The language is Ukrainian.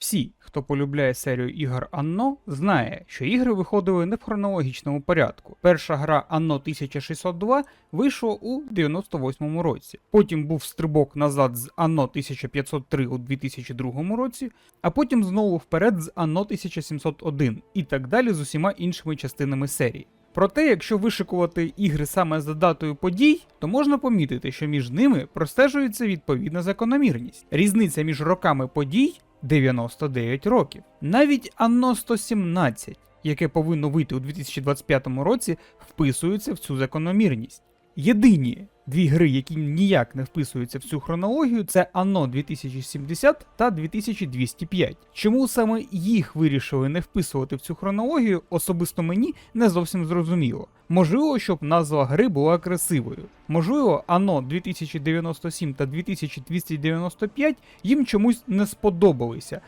Всі, хто полюбляє серію ігор Анно, знає, що ігри виходили не в хронологічному порядку. Перша гра Анно 1602 вийшла у 98 році. Потім був стрибок назад з Анно 1503 у 2002 році, а потім знову вперед з Анно 1701 і так далі з усіма іншими частинами серії. Проте, якщо вишикувати ігри саме за датою подій, то можна помітити, що між ними простежується відповідна закономірність. Різниця між роками подій 99 років. Навіть Анно 117, яке повинно вийти у 2025 році, вписується в цю закономірність. Єдині дві гри, які ніяк не вписуються в цю хронологію, це Anno 2070 та 2205. Чому саме їх вирішили не вписувати в цю хронологію, особисто мені не зовсім зрозуміло. Можливо, щоб назва гри була красивою. Можливо, Anno 2097 та 2295 їм чомусь не сподобалися,